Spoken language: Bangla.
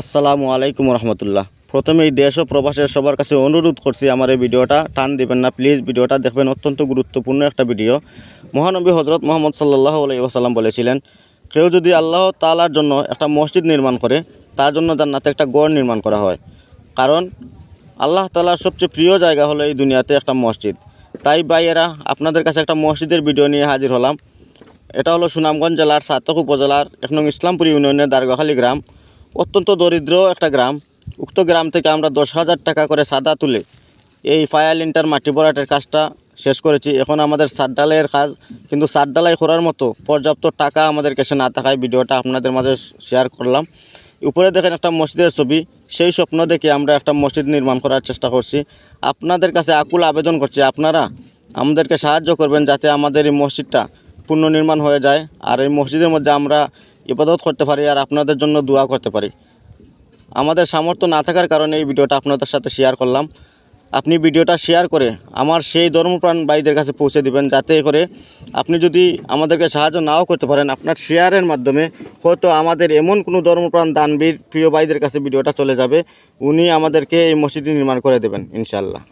আসসালামু আলাইকুম রহমতুল্লাহ। প্রথমে এই দেশ ও প্রবাসের সবার কাছে অনুরোধ করছি আমার এই ভিডিওটা টান দিবেন না। প্লিজ ভিডিওটা দেখবেন, অত্যন্ত গুরুত্বপূর্ণ একটা ভিডিও। মহানবী হজরত মোহাম্মদ সাল্লাহ আলাইসাল্লাম বলেছিলেন, কেউ যদি আল্লাহ তালার জন্য একটা মসজিদ নির্মাণ করে, তার জন্য জান্নাতে একটা গড় নির্মাণ করা হয়। কারণ আল্লাহ তালার সবচেয়ে প্রিয় জায়গা হলো এই দুনিয়াতে একটা মসজিদ। তাই ভাইয়েরা, আপনাদের কাছে একটা মসজিদের ভিডিও নিয়ে হাজির হলাম। এটা হলো সুনামগঞ্জ জেলার সাতক উপজেলার এক নং ইসলামপুর ইউনিয়নের দারগাখালী গ্রাম। অত্যন্ত দরিদ্র একটা গ্রাম। উক্ত গ্রাম থেকে আমরা দশ হাজার টাকা করে সাদা তুলে এই ফায়ার লিন্টার মাটি ভরাটের কাজটা শেষ করেছি। এখন আমাদের সাত ডালাইয়ের কাজ। কিন্তু সাত ডালাই করার মতো পর্যাপ্ত টাকা আমাদের কাছে না থাকায় ভিডিওটা আপনাদের মাঝে শেয়ার করলাম। উপরে দেখেন একটা মসজিদের ছবি। সেই স্বপ্ন দেখে আমরা একটা মসজিদ নির্মাণ করার চেষ্টা করছি। আপনাদের কাছে আকুল আবেদন করছি, আপনারা আমাদেরকে সাহায্য করবেন যাতে আমাদের এই মসজিদটা পুনর্নির্মাণ হয়ে যায়। আর এই মসজিদের মধ্যে আমরা ইবাদত করতে পারি আর আপনাদের জন্য দোয়া করতে পারি। আমাদের সামর্থ্য না থাকার কারণে এই ভিডিওটা আপনাদের সাথে শেয়ার করলাম। আপনি ভিডিওটা শেয়ার করে আমার সেই ধর্মপ্রাণ ভাইদের কাছে পৌঁছে দিবেন, যাতে করে আপনি যদি আমাদেরকে সাহায্য নাও করতে পারেন, আপনার শেয়ারের মাধ্যমে হয়তো আমাদের এমন কোনো ধর্মপ্রাণ দানবীর প্রিয় ভাইদের কাছে ভিডিওটা চলে যাবে, উনি আমাদেরকে এই মসজিদটি নির্মাণ করে দেবেন ইনশাল্লাহ